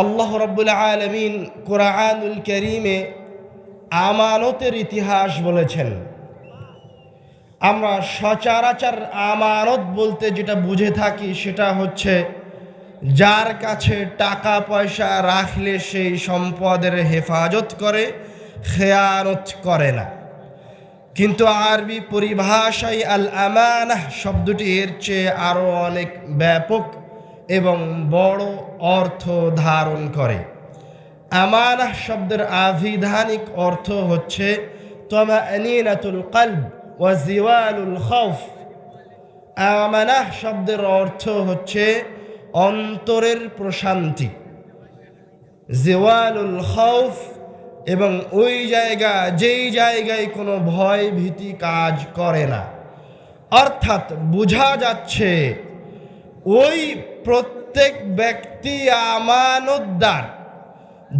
আল্লাহ রব্বুল আলমিন কোরআনুল করিমে আমানতের ইতিহাস বলেছেন। আমরা সচরাচর আমানত বলতে যেটা বুঝে থাকি সেটা হচ্ছে যার কাছে টাকা পয়সা রাখলে সেই সম্পদের হেফাজত করে, খেয়ানত করে না। কিন্তু আরবি পরিভাষায় আল আমানাহ শব্দটি এর চেয়ে আরও অনেক ব্যাপক। এবং বড় অর্থ ধারণ করে। আমানাহ শব্দের আভিধানিক অর্থ হচ্ছে আমানাহ শব্দের অর্থ হচ্ছে অন্তরের প্রশান্তি। জিওয়ালুল খৌফ এবং ওই জায়গা, যেই জায়গায় কোনো ভয় ভীতি কাজ করে না। অর্থাৎ বোঝা যাচ্ছে ওই প্রত্যেক ব্যক্তি আমানতদার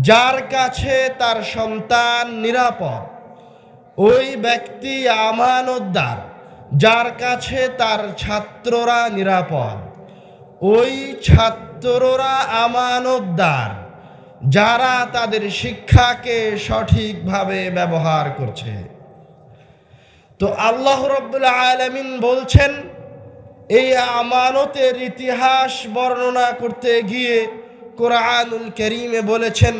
যার কাছে তার সন্তান নিরাপদ, ওই ব্যক্তি আমানতদার যার কাছে তার ছাত্ররা নিরাপদ, ওই ছাত্ররা আমানতদার যারা তাদের শিক্ষাকে সঠিকভাবে ব্যবহার করছে। তো আল্লাহ রব্বুল আলমিন বলছেন এই আমানতের ইতিহাস বর্ণনা করতে গিয়ে কোরআনুল করিমে বলেছেন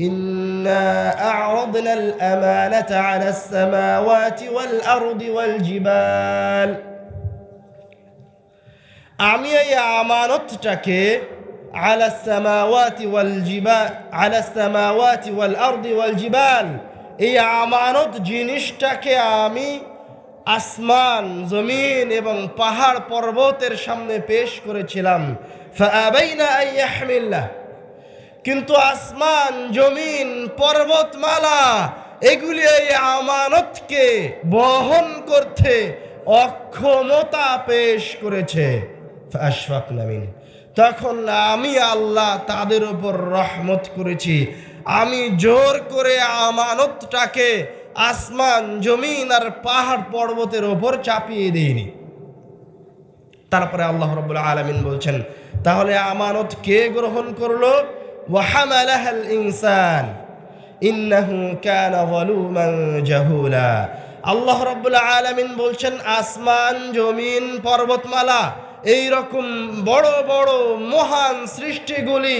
إنا أعرضنا الأمانة على السماوات والأرض والجبال আমি এই আমানতটাকে على السماوات والجبال على السماوات والأرض والجبال এই আমানত জিনিসটাকে আমি আসমান, জমিন এবং পাহাড় পর্বতের সামনে পেশ করেছিলাম। কিন্তু আসমান, জমিন, পর্বতমালা, এগুলি এই আমানতকে বহন করতে অক্ষমতা পেশ করেছে। নামিন তখন আমি আল্লাহ তাদের উপর রহমত করেছি। আমি জোর করে আমানতটাকে আসমান, জমিন আর পাহাড় পর্বতের ওপর চাপিয়ে দিইনি তারপরে আল্লাহ রবুল্লা আলমিন বলছেন, তাহলে আমানত কে গ্রহণ করল? ওয়াহামালাহাল ইনসান, ইন্নাহু কানা যালুমান জাহুলা। আল্লাহ রব্বুল আলামিন বলছেন, আসমান, জমিন, পর্বতমালা এই রকম বড় বড়, মহান সৃষ্টিগুলি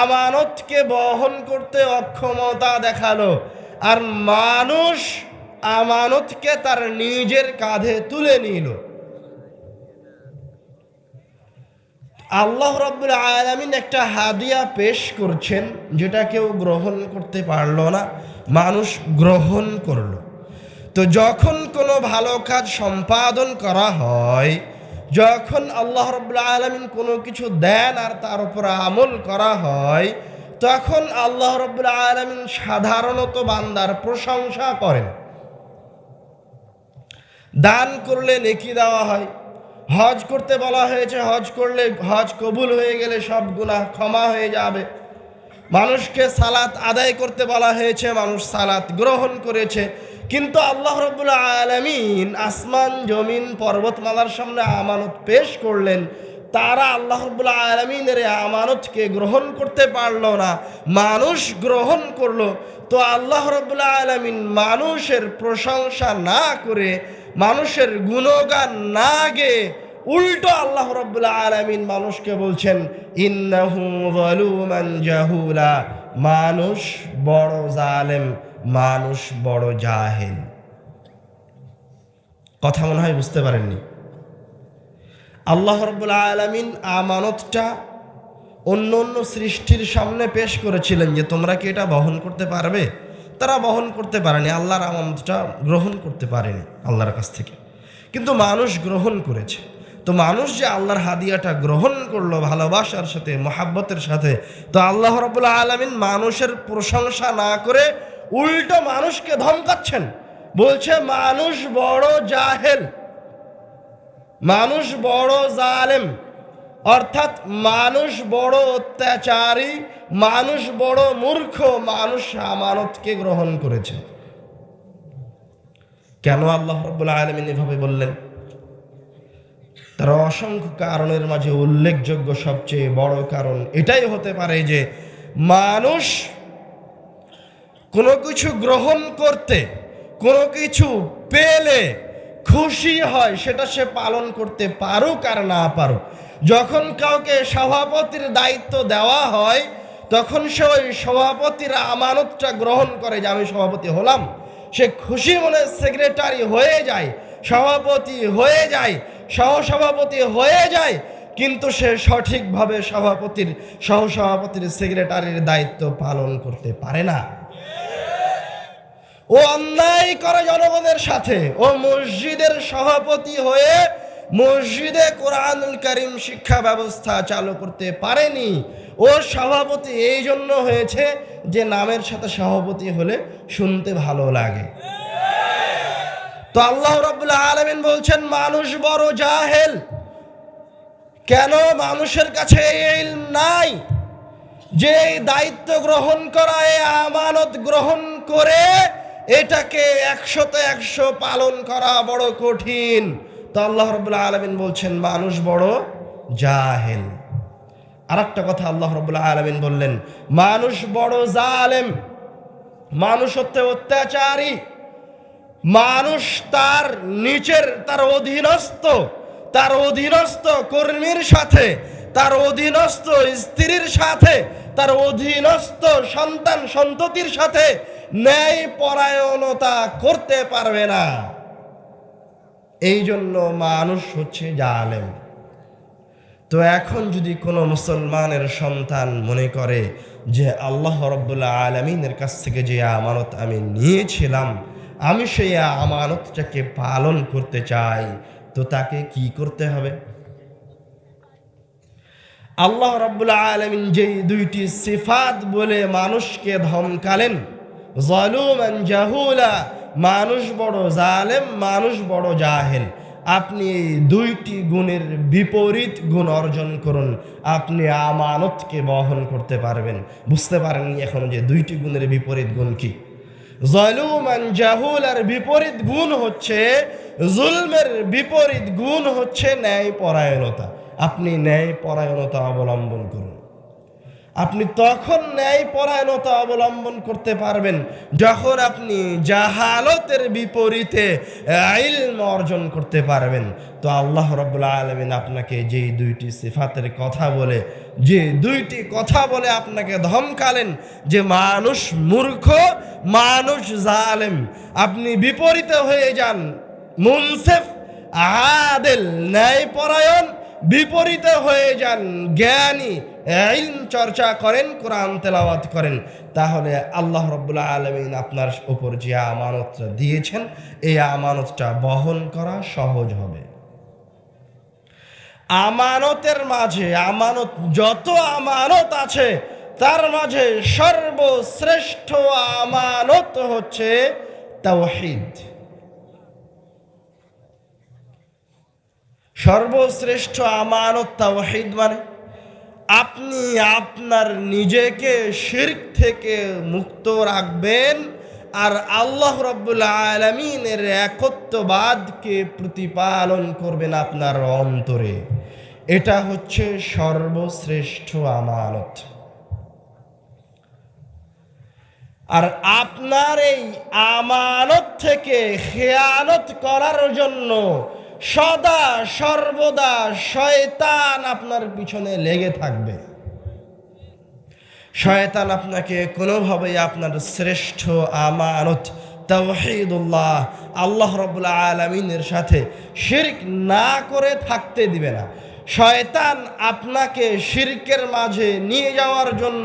আমানতকে বহন করতে অক্ষমতা দেখাল। আর মানুষ আমানতকে তার নিজের কাঁধে তুলে নিল। আল্লাহ রব্বুল আলমিন একটা হাদিয়া পেশ করছেন, যেটা কেউ গ্রহণ করতে পারল না, মানুষ গ্রহণ করল। তো যখন কোনো ভালো কাজ সম্পাদন করা হয়, যখন আল্লাহ রব্বুল আলমিন কোনো কিছু দেন আর তার উপর আমল করা হয় তখন আল্লাহ রব্বুল আলমিন সাধারণত বান্দার প্রশংসা করেন, দান করলে নেকি দেওয়া হয়, হজ করতে বলা হয়েছে, হজ করলে হজ কবুল হয়ে গেলে সব গুনাহ ক্ষমা হয়ে যাবে। মানুষকে সালাত আদায় করতে বলা হয়েছে, মানুষ সালাত গ্রহণ করেছে। কিন্তু আল্লাহ রবুল্লা আলমিন আসমান, জমিন, পর্বতমালার সামনে আমানত পেশ করলেন। তারা আল্লাহ রবুল্লা আলমিনের আমানতকে গ্রহণ করতে পারল না, মানুষ গ্রহণ করল। তো আল্লাহ রবুল্লা আলমিন মানুষের প্রশংসা না করে, মানুষের গুণগান না গে উল্টো আল্লাহ রব্বুল্লাহ আলমিন মানুষকে বলছেন জাহুলা, মানুষ বড় জালেম, মানুষ বড় জাহেল। কথা মনে হয় বুঝতে পারেননি। আল্লাহ রব্বুল্লাহ আলমিন আমানতটা অন্য অন্য সৃষ্টির সামনে পেশ করেছিলেন যে তোমরা কি এটা বহন করতে পারবে? তারা বহন করতে পারেনি, আল্লাহর আমানতটা গ্রহণ করতে পারেনি আল্লাহর কাছ থেকে। কিন্তু মানুষ গ্রহণ করেছে। তো মানুষ যে আল্লাহর হাদিয়াটা গ্রহণ করল ভালোবাসার সাথে, মহাব্বতের সাথে, তো আল্লাহ রবুল্লা আলমিন মানুষের প্রশংসা না করে উল্টো মানুষকে ধমকাচ্ছেন। বলছে, মানুষ বড় জাহেল। মানুষ বড় জালেম, অর্থাৎ মানুষ বড় অত্যাচারী, মানুষ বড় মূর্খ, মানুষ আমানতকে গ্রহণ করেছে। কেন আল্লাহ রব্বুল্লাহ আলমিন এভাবে বললেন? তার অসংখ্য কারণের মাঝে উল্লেখযোগ্য সবচেয়ে বড় কারণ এটাই হতে পারে যে মানুষ কোনো কিছু গ্রহণ করতে, কোনো কিছু পেলে খুশি হয়, সেটা সে পালন করতে পারুক আর না পারুক। যখন কাউকে সভাপতির দায়িত্ব দেওয়া হয়, তখন সে ওই সভাপতির আমানতটা গ্রহণ করে যে, আমি সভাপতি হলাম। সে খুশি মনে সেক্রেটারি হয়ে যায়, সভাপতি হয়ে যায়, সহসভাপতি হয়ে যায়, কিন্তু সে সঠিকভাবে সভাপতির, সহসভাপতির সেক্রেটারির দায়িত্ব পালন করতে পারে না। ও অন্যায় করে জনগণের সাথে, ও মসজিদের সভাপতি হয়ে মসজিদে কোরআনুল করিম শিক্ষা ব্যবস্থা চালু করতে পারেনি। ও সভাপতি এই জন্য হয়েছে যে নামের সাথে সভাপতি হলে শুনতে ভালো লাগে। তো আল্লাহ রাব্বুল আলামিন বলছেন, মানুষ বড় জাহেল। কেন মানুষের কাছে এই নাই? যে দায়িত্ব গ্রহণ করা আমানত গ্রহণ করে এটাকে একশোতে একশো পালন করা বড় কঠিন। তো আল্লাহ রবুল্লা আলমিন বলছেন, মানুষ বড় জাহেল। আর একটা কথা আল্লাহ রবুল্লা আলমিন বললেন, মানুষ বড় জালেম, মানুষ হচ্ছে অত্যাচারী, মানুষ তার নিচের, তার অধীনস্থ তার অধীনস্থ কর্মীর সাথে, তার অধীনস্থ স্ত্রীর সাথে, তার অধীনস্থ সন্তান সন্ততির সাথে ন্যায় পরায়ণতা করতে পারবে না। এই জন্য মানুষ হচ্ছে জালেম। তো এখন যদি কোনো মুসলমানের সন্তান মনে করে যে আল্লাহ রব্বুল্লা আলমিনের কাছ থেকে যে আমানত আমি নিয়েছিলাম, আমি সেই আমানতটাকে পালন করতে চাই, তো তাকে কি করতে হবে? আল্লাহ রব্বুল্লা আলমিন যেই দুইটি সিফাত বলে মানুষকে ধমকালেন জলুমান জাহুলা, মানুষ বড় জালেম, মানুষ বড় জাহেল। আপনি দুইটি গুণের বিপরীত গুণ অর্জন করুন। আপনি আমানতকে বহন করতে পারবেন। বুঝতে পারেননি এখন যে দুইটি গুণের বিপরীত গুণ কি? জলুমান জাহুল আর বিপরীত গুণ হচ্ছে, জুলমের বিপরীত গুণ হচ্ছে ন্যায় পরায়ণতা আপনি ন্যায় পরায়ণতা অবলম্বন করুন। আপনি তখন ন্যায় পরায়ণতা অবলম্বন করতে পারবেন যখন আপনি জাহালতের বিপরীতে ইলম অর্জন করতে পারবেন। তো আল্লাহ রব্বুল আলমিন আপনাকে যেই দুইটি সিফাতের কথা বলে যে দুইটি কথা বলে আপনাকে ধমকালেন যে মানুষ মূর্খ, মানুষ জালেম। আপনি বিপরীতে হয়ে যান, মুনসেফ, আদেল, ন্যায়পরায়ণ। বিপরীতে হয়ে যান, জ্ঞানী ইলম চর্চা করেন, কোরআন তেলাওয়াত করেন, তাহলে আল্লাহ রব্বুল্লাহ আলমিন আপনার উপর যে আমানতটা দিয়েছেন, এই আমানতটা বহন করা সহজ হবে। আমানতের মাঝে, আমানত, যত আমানত আছে, তার মাঝে সর্বশ্রেষ্ঠ আমানত হচ্ছে তাওহিদ। সর্বশ্রেষ্ঠ আমানত তাওহিদ মানে? আপনি আপনার নিজেকে শির্ক থেকে মুক্ত রাখবেন আর আল্লাহ রব্বুল আলমিনের একত্ববাদকে প্রতিপালন করবেন আপনার অন্তরে। এটা হচ্ছে সর্বশ্রেষ্ঠ আমানত। আর আপনার এই আমানত থেকে খেয়ানত করার জন্য সদা, সর্বদা শয়তান আপনার পিছনে লেগে থাকবে। শয়তান আপনাকে কোনোভাবেই আপনার শ্রেষ্ঠ আমানত, তাওহিদুল্লাহ, আল্লাহ রবুল্লা আলমিনের সাথে শিরক না করে থাকতে দিবে না। শয়তান আপনাকে শিরকের মাঝে নিয়ে যাওয়ার জন্য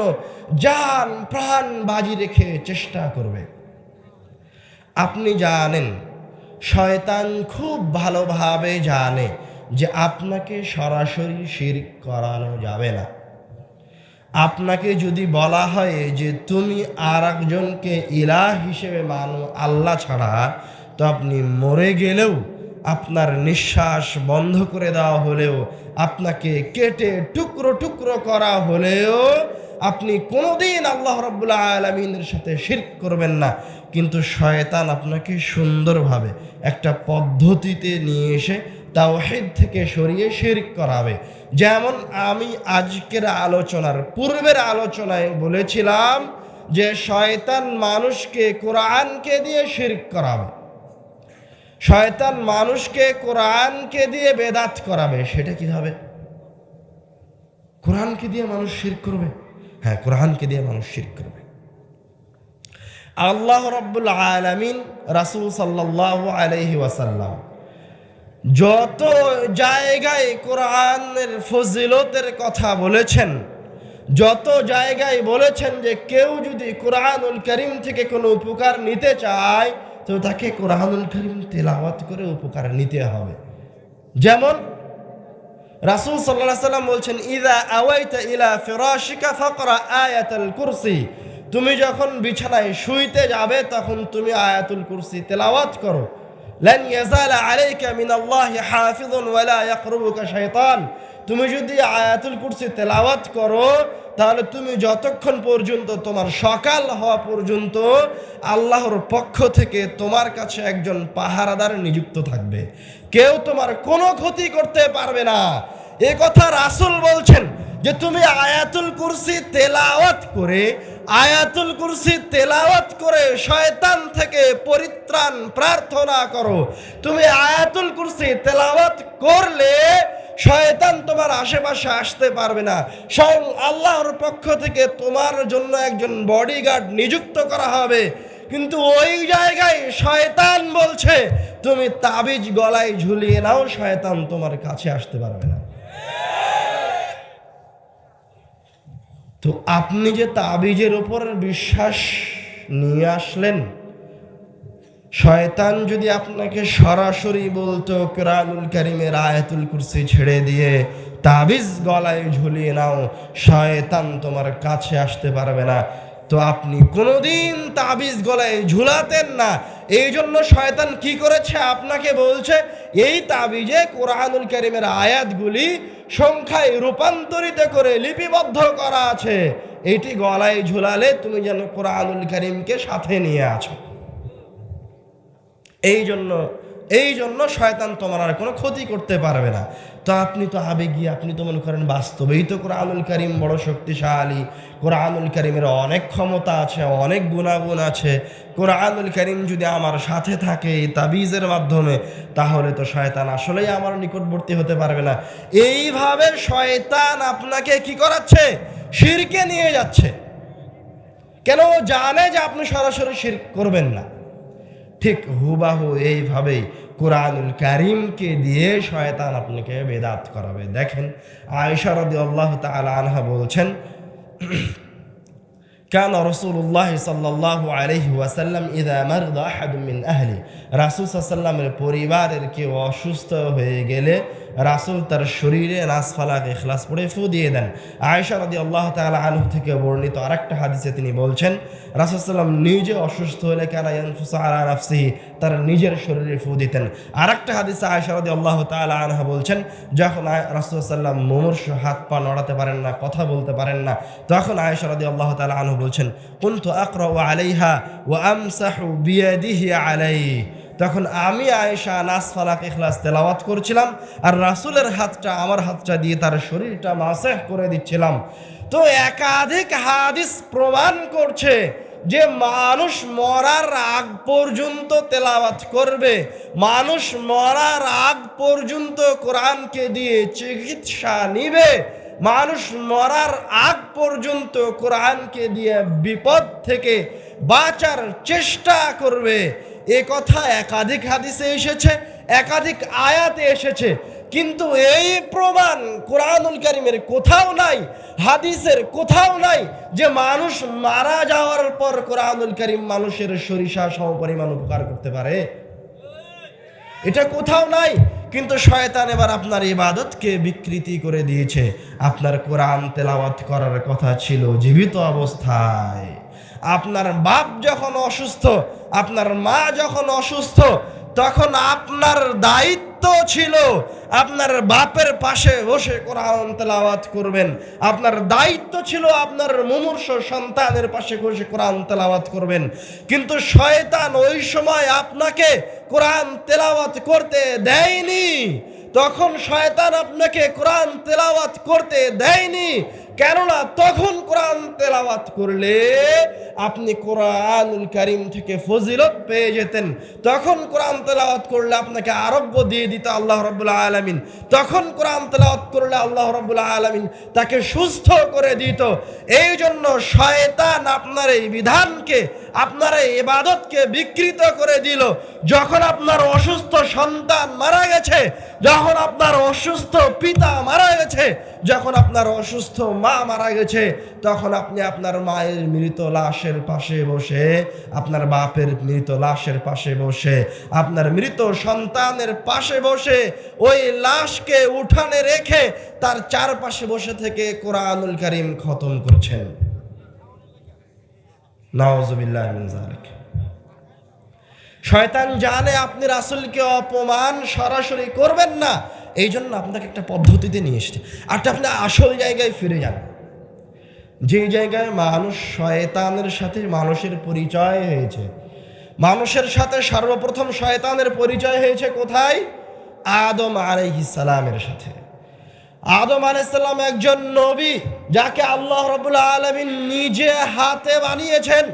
যান প্রাণ বাজি রেখে চেষ্টা করবে। আপনি জানেন শয়তান খুব ভালোভাবে জানে যে আপনাকে সরাসরি শিরক করানো যাবে না। আপনাকে যদি বলা হয় যে তুমি আর একজনকে ইলাহ হিসেবে মানো আল্লাহ ছাড়া, তো আপনি মরে গেলেও আপনার নিঃশ্বাস বন্ধ করে দেওয়া হলেও, আপনাকে কেটে টুকরো টুকরো করা হলেও আপনি কোনোদিন আল্লাহ রব্বুল্লাহ আলমিনের সাথে শির্ক করবেন না। কিন্তু শয়তান আপনাকে সুন্দরভাবে একটা পদ্ধতিতে নিয়ে এসে তাওহিদ থেকে সরিয়ে শিরক করাবে। যেমন আমি আজকের আলোচনার পূর্বের আলোচনায় বলেছিলাম যে শয়তান মানুষকে কোরআনকে দিয়ে শিরক করাবে। শয়তান মানুষকে কোরআনকে দিয়ে বেদাত করাবে, সেটা কীভাবে? কোরআনকে দিয়ে মানুষ শির করবে? হ্যাঁ কোরআনকে দিয়ে মানুষ শির করবে। আল্লাহ রব্বুল আলমিন রাসুল সাল্লাহ আলহি ওয়াসাল্লাম যত জায়গায় কোরআনের ফজিলতের কথা বলেছেন, যত জায়গায় বলেছেন যে কেউ যদি কোরআনুল করিম থেকে কোনো উপকার নিতে চায়, তো তাকে কোরআনুল করিম তেলাওয়াত করে উপকার নিতে হবে। যেমন রাসূল সাল্লাহ সাল্লাম বলছেন ইদা আওয়াইতা ইলা ফিরাশিকা ফাকরা আয়াতুল কুরসি। তুমি যখন বিছানায় শুইতে যাবে, তখন তুমি আয়াতুল কুরসি তেলাওয়াত করো। লান ইয়াজালা আলাইকা মিনাল্লাহি হাফিজুন ওয়ালা ইয়াকরুবুকা শাইতান। তুমি যদি আয়াতুল কুরসি তেলাওয়াত করো, তাহলে তুমি যতক্ষণ পর্যন্ত তোমার সকাল হওয়া পর্যন্ত আল্লাহর পক্ষ থেকে তোমার কাছে একজন পাহারাদার নিযুক্ত থাকবে। কেউ তোমার কোনো ক্ষতি করতে পারবে না। এ কথা রাসুল বলছেন যে, তুমি আয়াতুল কুরসি তেলাওয়াত করে আয়াতুল কুরসি তেলাওয়াত করে শয়তান থেকে পরিত্রাণ প্রার্থনা করো। তুমি আয়াতুল কুরসি তেলাওয়াত করলে শয়তান তোমার আশেপাশে আসতে পারবে না। স্বয়ং আল্লাহর পক্ষ থেকে তোমার জন্য একজন বডিগার্ড নিযুক্ত করা হবে। কিন্তু ওই জায়গায় শয়তান বলছে, তুমি তাবিজ গলায় ঝুলিয়ে নাও, শয়তান তোমার কাছে আসতে পারবে না। তো আপনি যে তাবিজের ওপর বিশ্বাস নিয়ে আসলেন, শয়তান যদি আপনাকে সরাসরি বলতো, কোরআনুল করিমের আয়াতুল কুরসি ছেড়ে দিয়ে তাবিজ গলায় ঝুলিয়ে নাও, শয়তান তোমার কাছে আসতে পারবে না। তো আপনি কোনোদিন তাবিজ গলায় ঝুলাতেন না। এই জন্য শয়তান কি করেছে? আপনাকে বলছে, এই তাবিজে কোরআনুল করিমের আয়াতগুলি সংখ্যায় রূপান্তরিত করে লিপিবদ্ধ করা আছে। এটি গলায় ঝুলালে তুমি যেন কোরআনুল করিমকে সাথে নিয়ে আছো। এই জন্য এই জন্য শয়তান তোমার আর কোনো ক্ষতি করতে পারবে না। তো আপনি তো আবেগী, আপনি তো মনে করেন বাস্তবেই তো কোরআনুল করিম বড় শক্তিশালী। কোরআনুল করিমের অনেক ক্ষমতা আছে, অনেক গুণাগুণ আছে। কোরআনুল করিম যদি আমার সাথে থাকে এই তাবিজের মাধ্যমে, তাহলে তো শয়তান আসলেই আমার নিকটবর্তী হতে পারবে না। এইভাবে শয়তান আপনাকে কি করাচ্ছে? শিরকে নিয়ে যাচ্ছে। কেন? জানে যে আপনি সরাসরি শির করবেন না। ঠিক হুবাহু এইভাবেই কোরআনুল কারিমকে দিয়ে শয়তান আপনাকে বেদাত করাবে দেখেন আয়েশা রদি আল্লাহ তালা আনহা বলছেন كان رسول الله صلى الله عليه وسلم إذا مرض أحد من أهله রাসুল সাল্লামের পরিবারের কেউ অসুস্থ হয়ে গেলে রাসুল তার শরীরে নাসফালাক ইখলাস পড়ে ফু দিয়ে দেন। আয়েশা রদি আল্লাহ তালা আনহু থেকে বর্ণিত আরেকটা হাদিসে তিনি বলছেন, রাসুল সাল্লাম নিজে অসুস্থ হলে আলা নাফসিহি, তার নিজের শরীরে ফু দিতেন। আরেকটা হাদিসে আয়েশা রদি আল্লাহ তালা আনহা বলছেন, যখন রাসুল সাল্লাম মুমূর্ষ হাত পা নড়াতে পারেন না, কথা বলতে পারেন না, তখন আয়েশা রদি আল্লাহ তালা আনহু বলছেন, কুন্তু আকরা ও আলাইহা ও আমসাহু বিয়াদিহি আলাই তখন আমি আয়েশা নাস ফালাক ইখলাস তেলাওয়াত করছিলাম আর রাসুলের হাতটা আমার হাতটা দিয়ে তার শরীরটা মাসেহ করে দিচ্ছিলাম। তো একাধিক হাদিস প্রমাণ করছে যে মানুষ মরার আগ পর্যন্ত তেলাওয়াত করবে। মানুষ মরার আগ পর্যন্ত কোরআনকে দিয়ে চিকিৎসা নিবে। মানুষ মরার আগ পর্যন্ত কোরআনকে দিয়ে বিপদ থেকে বাঁচার চেষ্টা করবে। এ কথা একাধিক হাদিসে এসেছে, একাধিক আয়াতে এসেছে, কিন্তু এই প্রমাণ কোরআনুল কারিমের কোথাও নাই, হাদিসের কোথাও নাই যে মানুষ মারা যাওয়ার পর কোরআনুল কারিম মানুষের সরিষা সমপরিমাণ উপকার করতে পারে। এটা কোথাও নাই, কিন্তু শয়তান এবার আপনার ইবাদতকে বিকৃতি করে দিয়েছে। আপনার কোরআন তেলাওয়াত করার কথা ছিল জীবিত অবস্থায়। আপনার বাপ যখন অসুস্থ আপনার মা যখন অসুস্থ, তখন আপনার দায়িত্ব ছিল আপনার বাপের পাশে বসে কোরআন তেলাওয়াত করবেন। আপনার দায়িত্ব ছিল আপনার মুমূর্ষ সন্তানের পাশে বসে কোরআন তেলাওয়াত করবেন। কিন্তু শয়তান ওই সময় আপনাকে কোরআন তেলাওয়াত করতে দেয়নি। তখন শয়তান আপনাকে কোরআন তেলাওয়াত করতে দেয়নি। কেননা তখন কোরআন তেলাওয়াত করলে আপনি কোরআনুল করিম থেকে ফজিলত পেয়ে যেতেন। তখন কোরআন তেলাওয়াত করলে আপনাকে আরোগ্য দিয়ে দিত আল্লাহ রব্বুল আলমিন। তখন কোরআন তেলাওয়াত করলে আল্লাহ রব্বুল আলমিন তাকে সুস্থ করে দিত। এই জন্য শয়তান আপনার এই বিধানকে, আপনার এই ইবাদতকে বিকৃত করে দিল। যখন আপনার অসুস্থ সন্তান মারা গেছে, যখন আপনার অসুস্থ পিতা মারা গেছে, যখন আপনার অসুস্থ মা মারা গেছে, তখন আপনি আপনার মায়ের মৃত লাশের পাশে বসে, আপনার বাপের মৃত লাশের পাশে বসে, আপনার মৃত সন্তানের পাশে বসে, ওই লাশকে উঠানে রেখে তার চারপাশে বসে থেকে কোরআনুল করিম খতম করছেন। শয়তান জানে আপনি রাসূলকে অপমান সরাসরি করবেন না এই জন্য আপনাকে একটা পদ্ধতিতে নিয়ে এসেছে। আর আপনি আসল জায়গায় ফিরে যান। যে জায়গায় মানুষ শয়তানের সাথে মানুষের পরিচয় হয়েছে। মানুষের সাথে সর্বপ্রথম শয়তানের পরিচয় হয়েছে কোথায়? আদম সালামের সাথে। আদম আলাইসাল্লাম একজন নবী যাকে আল্লাহ রবুল্লা আলমিন নিজে হাতে বানিয়েছেন।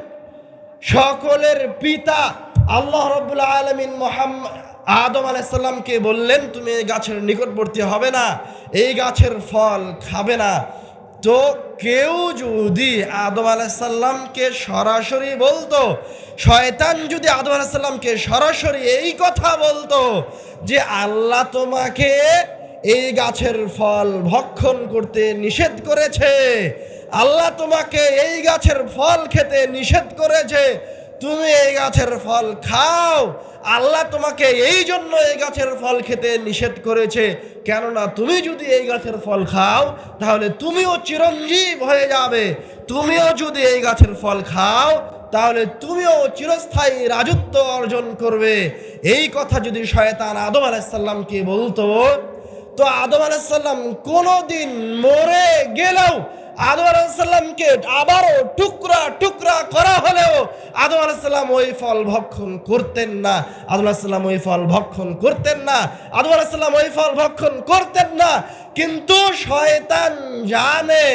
সকলের পিতা আল্লাহ রবুল্লা আলমিন মোহাম্মদ আদম আলাইসাল্লামকে বললেন, তুমি এই গাছের নিকটবর্তী হবে না, এই গাছের ফল খাবে না। তো কেউ যদি আদম আলাইসাল্লামকে সরাসরি বলতো, শয়তান যদি আদম আলাইসাল্লামকে সরাসরি এই কথা বলতো যে, আল্লাহ তোমাকে এই গাছের ফল ভক্ষণ করতে নিষেধ করেছে, আল্লাহ তোমাকে এই গাছের ফল খেতে নিষেধ করেছে তুমি এই গাছের ফল খাও। আল্লাহ তোমাকে এই জন্য এই গাছের ফল খেতে নিষেধ করেছে। কেননা তুমি যদি এই গাছের ফল খাও, তাহলে তুমিও চিরঞ্জীব হয়ে যাবে। তুমিও যদি এই গাছের ফল খাও, তাহলে তুমিও চিরস্থায়ী রাজত্ব অর্জন করবে। এই কথা যদি শয়তান আদম আলাইসাল্লামকে বলতো, তো আদম আলাইসাল্লাম কোনোদিন মরে গেলেও আদম আলাইসাল্লামকে আবারও টুকরা টুকরা করা হলেও আদম আলাইসাল্লাম ওই ফল ভক্ষণ করতেন না। আদম আলাইসাল্লাম ওই ফল ভক্ষণ করতেন না। আদম আলাইসাল্লাম ওই ফল ভক্ষণ করতেন না। কিন্তু শয়তান জানে,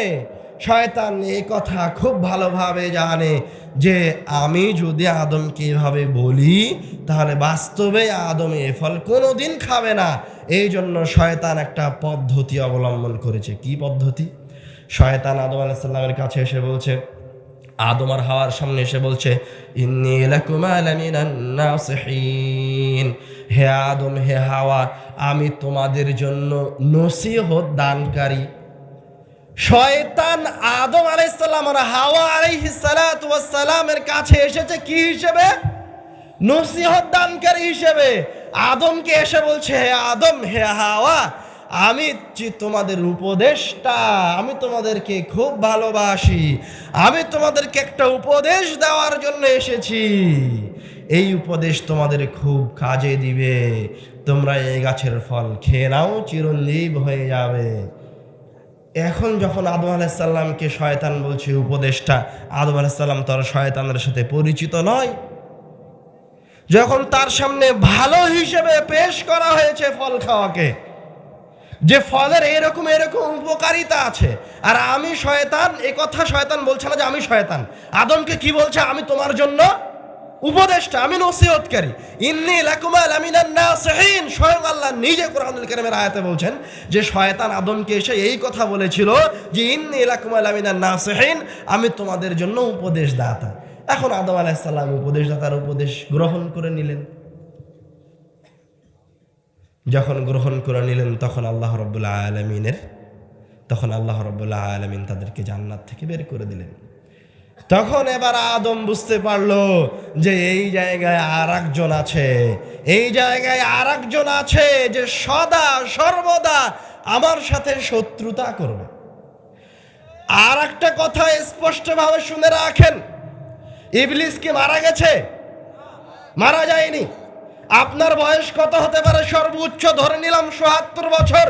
শয়তান এই কথা খুব ভালোভাবে জানে যে আমি যদি আদমকে এভাবে বলি, তাহলে বাস্তবে আদম এ ফল কোনোদিন খাবে না। এই জন্য শয়তান একটা পদ্ধতি অবলম্বন করেছে। কি পদ্ধতি? শয়তান আদম আলাইসাল্লামের কাছে এসে বলছে, আদম আর হাওয়ার সামনে এসে বলছে, ইন্নি নাসিহিন। হে আদম, হে হাওয়া, আমি তোমাদের জন্য নসিহত দানকারী। শয়তান আদম আলাইসাল্লাম আর হাওয়া আলাইহিসালামের কাছে এসেছে কি হিসেবে? নসিহত দানকারী হিসেবে। আদমকে এসে বলছে, হে আদম, হে হাওয়া আমি তোমাদের উপদেশটা, আমি তোমাদেরকে খুব ভালোবাসি। আমি তোমাদেরকে একটা উপদেশ দেওয়ার জন্য এসেছি। এই উপদেশ তোমাদের খুব কাজে দিবে। তোমরা এই গাছের ফল খেয়ে নাও চিরঞ্জীব হয়ে যাবে। এখন যখন আদম আলাহিসাল্লামকে শয়তান বলছে উপদেশটা, আদম আলাহিসাল্লাম তার শয়তানের সাথে পরিচিত নয়। যখন তার সামনে ভালো হিসেবে পেশ করা হয়েছে ফল খাওয়াকে যে ফলের এরকম এরকম উপকারিতা আছে। আর আমি শয়তান, এ কথা শয়তান বলছে না যে আমি শয়তান। আদমকে কি বলছে? আমি তোমার জন্য উপদেশটা আমি নসিহতকারী। ইন্নি লাকুমা লামিনান নাসিহিন। স্বয়ং আল্লাহ নিজে কোরআনুল কারীমের আয়াতে বলছেন যে শয়তান আদমকে এসে এই কথা বলেছিল যে ইন্নি লাকুমা লামিনান নাসিহিন, আমি তোমাদের জন্য উপদেশ দাতা এখন আদম আলাইহিস সালাম উপদেশদাতার উপদেশ গ্রহণ করে নিলেন। যখন গ্রহণ করে নিলেন তখন আল্লাহ রব্বুল্লাহ আলমিনের, তখন আল্লাহ রব্বুল্লাহ আলমিন তাদেরকে জান্নাত থেকে বের করে দিলেন। তখন এবার আদম বুঝতে পারল যে এই জায়গায় আর একজন আছে, এই জায়গায় আর একজন আছে যে সদা, সর্বদা আমার সাথে শত্রুতা করবে। আর একটা কথা স্পষ্টভাবে শুনে রাখেন, ইবলিস কি মারা গেছে? মারা যায়নি। আপনার বয়স কত হতে পারে? সর্বোচ্চ ধরে নিলাম সোহাত্তর বছর।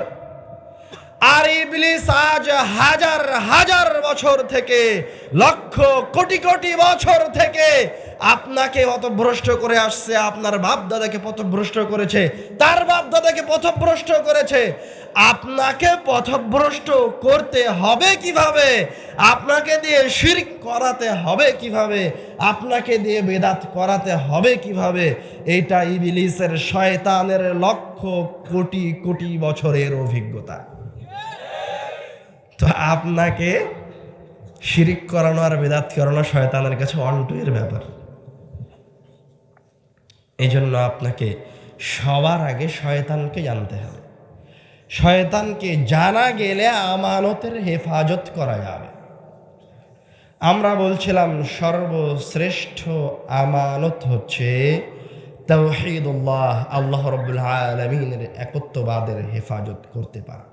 আর ইবলিস আজ হাজার হাজার বছর থেকে, লক্ষ কোটি কোটি বছর থেকে আপনাকে পথভ্রষ্ট করে আসছে, আপনার বাপ দাদাকে পথভ্রষ্ট করেছে, তার বাপ দাদাকে পথভ্রষ্ট করেছে। আপনাকে পথভ্রষ্ট করতে হবে কীভাবে? আপনাকে দিয়ে শিরক করাতে হবে কীভাবে? আপনাকে দিয়ে বেদাত করাতে হবে কীভাবে? এটা ইবিলিসের শয়তানের লক্ষ কোটি কোটি বছরের অভিজ্ঞতা। তো আপনাকে শিরিক করানো আর বেদাত করানো শয়তানের কাছে অন্টুয়ের ব্যাপার। এই জন্য আপনাকে সবার আগে শয়তানকে জানতে হবে। শয়তানকে জানা গেলে আমানতের হেফাজত করা যাবে। আমরা বলছিলাম, সর্বশ্রেষ্ঠ আমানত হচ্ছে তৌহিদুল্লাহ, আল্লাহ রব্বুল আলমিনের একত্ববাদের হেফাজত করতে পারা।